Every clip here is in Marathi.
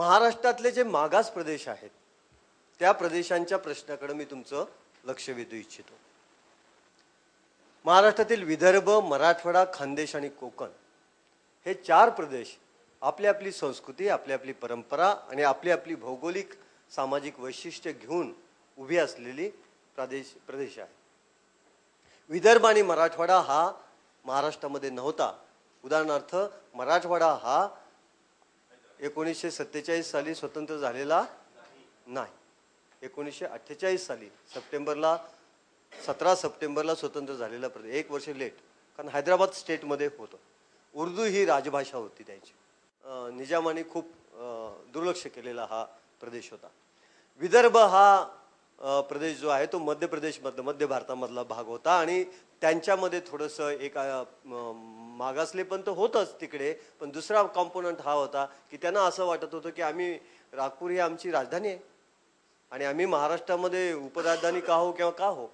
महाराष्ट्रातले जे मागास प्रदेश आहेत त्या प्रदेशांच्या प्रश्नाकडे मी तुमचं लक्ष वेधू इच्छितो. महाराष्ट्रातील विदर्भ मराठवाडा खानदेश आणि कोकण हे चार प्रदेश आपली आपली संस्कृती आपली आपली परंपरा आणि आपली आपली भौगोलिक सामाजिक वैशिष्ट्य घेऊन उभी असलेली प्रदेश प्रदेश आहे. विदर्भ आणि मराठवाडा हा महाराष्ट्रामध्ये नव्हता. उदाहरणार्थ मराठवाडा हा एकोणीसशे सत्तेचाळीस साली स्वतंत्र झालेला नाही. एकोणीसशे अठ्ठेचाळीस साली सप्टेंबरला सतरा सप्टेंबरला स्वतंत्र झालेला प्रदेश एक वर्ष लेट कारण हैदराबाद स्टेटमध्ये होतं. उर्दू ही राजभाषा होती त्यांची. निजामाने खूप दुर्लक्ष केलेला हा प्रदेश होता. विदर्भ हा प्रदेश जो आहे तो मध्य प्रदेशमधला मध्य भारतामधला भाग होता आणि त्यांच्यामध्ये थोडंसं एक मागासले पण तर होतंच तिकडे पण दुसरा कॉम्पोनंट हा होता की त्यांना असं वाटत होतं की आम्ही नागपूर ही आमची राजधानी आहे. आणि आम्ही महाराष्ट्रामध्ये उपराजधानी का हो किंवा का हो?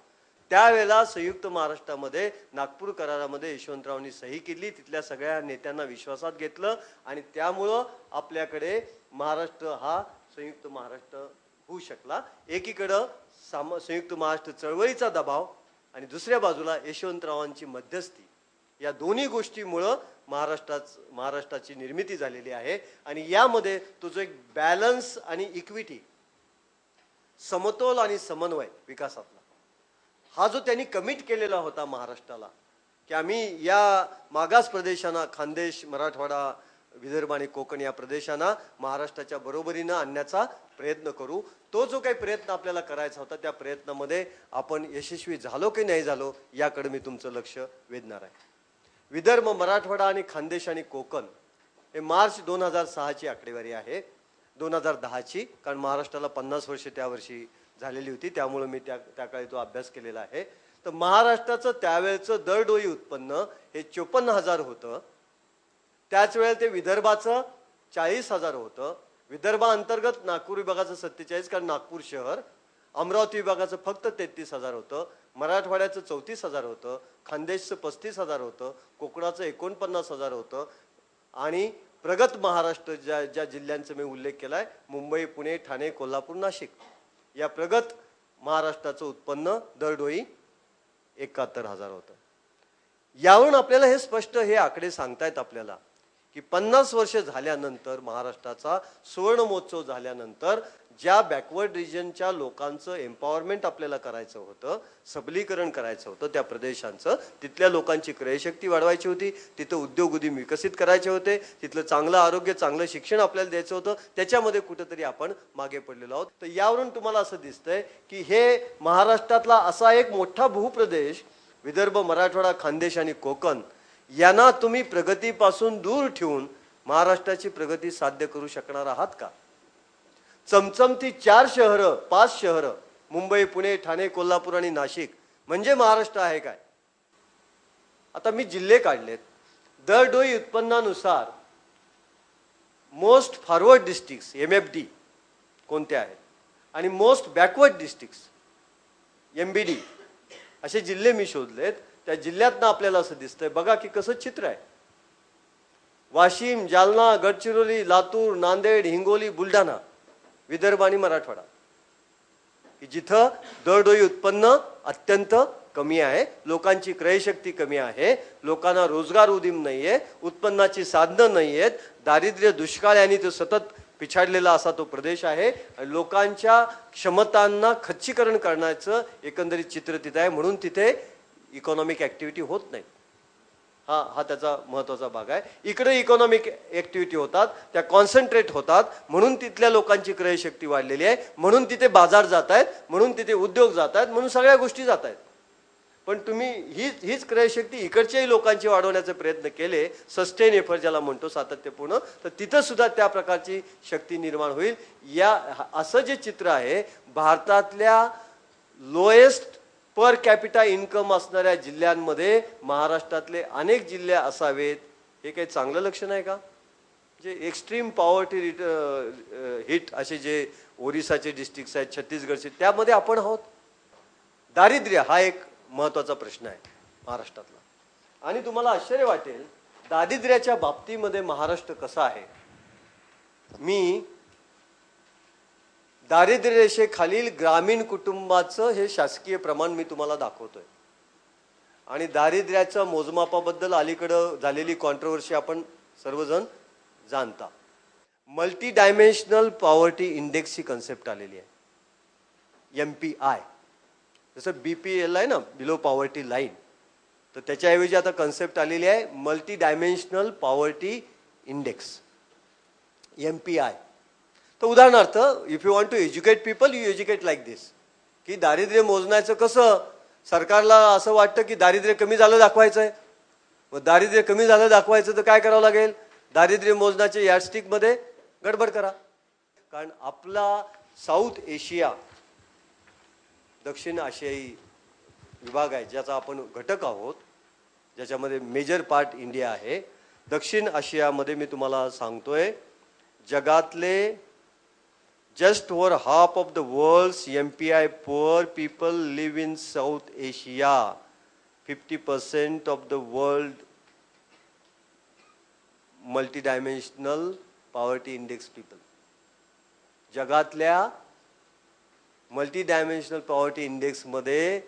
त्यावेळेला संयुक्त महाराष्ट्रामध्ये नागपूर करारामध्ये यशवंतरावांनी सही केली तिथल्या सगळ्या नेत्यांना विश्वासात घेतलं आणि त्यामुळं आपल्याकडे महाराष्ट्र हा संयुक्त महाराष्ट्र होऊ शकला. एकीकडं साम संयुक्त महाराष्ट्र चळवळीचा दबाव आणि दुसऱ्या बाजूला यशवंतरावांची मध्यस्थी. या दोन्ही गोष्टीमुळं महाराष्ट्राच महाराष्ट्राची निर्मिती झालेली आहे आणि यामध्ये तो जो एक बॅलन्स आणि इक्विटी समतोल आणि समन्वय विकासातला. हा जो त्यांनी कमिट केलेला होता महाराष्ट्राला की आम्ही या मागास प्रदेशांना खानदेश मराठवाडा विदर्भ आणि कोकण या प्रदेशांना महाराष्ट्राच्या बरोबरीनं आणण्याचा प्रयत्न करू. तो जो काही प्रयत्न आपल्याला करायचा होता त्या प्रयत्नामध्ये आपण यशस्वी झालो की नाही झालो याकडे मी तुमचं लक्ष वेधणार आहे. विदर्भ मराठवाडा आणि खानदेश आणि कोकण हे मार्च दोन हजार सहाची आकडेवारी आहे. दोन हजार दहाची कारण महाराष्ट्राला पन्नास वर्षे त्या वर्षी झालेली होती त्यामुळे मी त्या त्या काळी तो अभ्यास केलेला आहे. तर महाराष्ट्राचं त्यावेळेचं दरडोई उत्पन्न हे चोपन्न हजार होतं. त्याच वेळेला ते विदर्भाचं चाळीस हजार होतं. विदर्भाअंतर्गत नागपूर विभागाचं सत्तेचाळीस कारण नागपूर शहर. अमरावती विभागाचं फक्त तेहतीस हजार होतं. मराठवाड्याचं चौतीस हजार होतं. खानदेशचं पस्तीस हजार होतं. कोकणाचं एकोणपन्नास हजार होतं. आणि प्रगत महाराष्ट्र ज्या ज्या जिल्ह्यांचा मी उल्लेख केला आहे मुंबई पुणे ठाणे कोल्हापूर नाशिक. या प्रगत महाराष्ट्राचं उत्पन्न दरडोई एकाहत्तर हजार होतं. यावरून आपल्याला हे स्पष्ट हे आकडे सांगतायत आपल्याला. की पन्नास वर्ष झाल्यानंतर महाराष्ट्राचा सुवर्ण महोत्सव झाल्यानंतर ज्या बॅकवर्ड रिजनच्या लोकांचं एम्पॉवरमेंट आपल्याला करायचं होतं सबलीकरण करायचं होतं त्या प्रदेशांचं तिथल्या लोकांची क्रयशक्ती वाढवायची होती तिथं उद्योग उद्यम विकसित करायचे होते तिथलं चांगलं आरोग्य चांगलं शिक्षण आपल्याला द्यायचं होतं त्याच्यामध्ये कुठंतरी आपण मागे पडलेलो आहोत. तर यावरून तुम्हाला असं दिसतंय की हे महाराष्ट्रातला असा एक मोठा भूप्रदेश विदर्भ मराठवाडा खानदेश आणि कोकण यांना तुम्ही प्रगतीपासून दूर ठेवून महाराष्ट्राची प्रगती साध्य करू शकणार आहात का? चमचमती चार शहरं पाच शहरं मुंबई पुणे ठाणे कोल्हापूर आणि नाशिक म्हणजे महाराष्ट्र आहे काय? आता मी जिल्हे काढलेत. दरडोई उत्पन्नानुसार most forward districts M F D कोणत्या आहेत? आणि most backward districts M B D असे जिल्हे मी शोधलेत. त्या जिल्ह्यातनं आपल्याला असं दिसतंय. बघा की कसं चित्र आहे. वाशिम जालना गडचिरोली लातूर नांदेड हिंगोली बुलढाणा विदर्भ आणि मराठवाडा. की जिथं दरडोई उत्पन्न अत्यंत कमी आहे लोकांची क्रयशक्ती कमी आहे लोकांना रोजगार उदीम नाहीये उत्पन्नाची साधनं नाही आहेत दारिद्र्य दुष्काळ यांनी तो सतत पिछाडलेला असा तो प्रदेश आहे आणि लोकांच्या क्षमतांना खच्चीकरण करण्याचं एकंदरीत चित्र तिथं आहे. म्हणून तिथे इकॉनॉमिक ॲक्टिव्हिटी होत नाही. हा हा त्याचा महत्त्वाचा भाग आहे. इकडे इकॉनॉमिक ॲक्टिव्हिटी होतात त्या कॉन्सन्ट्रेट होतात म्हणून तिथल्या लोकांची क्रयशक्ती वाढलेली आहे म्हणून तिथे बाजार जात आहेत म्हणून तिथे उद्योग जात आहेत म्हणून सगळ्या गोष्टी जात आहेत. पण तुम्ही हीच हीच क्रयशक्ती इकडच्याही लोकांची वाढवण्याचे प्रयत्न केले सस्टेन एफर ज्याला म्हणतो सातत्यपूर्ण तर तिथं सुद्धा त्या प्रकारची शक्ती निर्माण होईल. या असं जे चित्र आहे भारतातल्या लोएस्ट पर कॅपिटा इन्कम असणाऱ्या जिल्ह्यांमध्ये महाराष्ट्रातले अनेक जिल्हे असावेत हे काही चांगलं लक्षण आहे का? जे एक्स्ट्रीम पॉवर्टी रिट हिट असे जे ओरिसाचे डिस्ट्रिक्ट्स आहेत छत्तीसगडचे त्यामध्ये आपण आहोत. दारिद्र्य हा एक महत्त्वाचा प्रश्न आहे महाराष्ट्रातला. आणि तुम्हाला आश्चर्य वाटेल दारिद्र्याच्या बाबतीमध्ये महाराष्ट्र कसा आहे? मी दारिद्र्य रेषेखालील ग्रामीण कुटुंबाचं हे शासकीय प्रमाण मी तुम्हाला दाखवतोय. आणि दारिद्र्याच्या मोजमापाबद्दल अलीकडं झालेली कॉन्ट्रोवर्सी आपण सर्वजण जाणता. मल्टी डायमेन्शनल पॉवर्टी इंडेक्स ही कन्सेप्ट आलेली आहे. एम पी आय जसं बी पी एल आहे ना बिलो पॉवर्टी लाईन तर त्याच्याऐवजी आता कन्सेप्ट आलेली आहे multi dimensional poverty index M P I तर उदाहरणार्थ if you want to educate people you educate like this की दारिद्र्य मोजण्याचं कसं सरकारला असं वाटतं की दारिद्र्य कमी झालं दाखवायचं आहे मग दारिद्र्य कमी झालं दाखवायचं तर काय करावं लागेल? दारिद्र्य मोजण्याच्या यार्डस्टिकमध्ये गडबड करा. कारण आपला साऊथ एशिया दक्षिण आशियाई विभाग आहे ज्याचा आपण घटक आहोत ज्याच्यामध्ये मेजर पार्ट इंडिया आहे. दक्षिण आशियामध्ये मी तुम्हाला सांगतोय जगातले just over half of the world's MPI P I poor people live in South Asia fifty percent of the world multi poverty index people जगातल्या मल्टी डायमेन्शनल पॉवर्टी इंडेक्समध्ये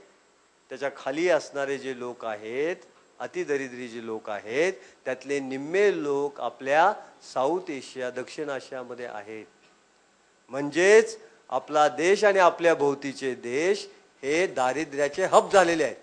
त्याच्याखाली असणारे जे लोक आहेत अतिदरिद्री जे लोक आहेत त्यातले निम्मे लोक आपल्या साऊथ एशिया दक्षिण आशियामध्ये आहेत. म्हणजेच आपला देश आणि आपल्या भोवतीचे देश हे दारिद्र्याचे हब झालेले आहेत.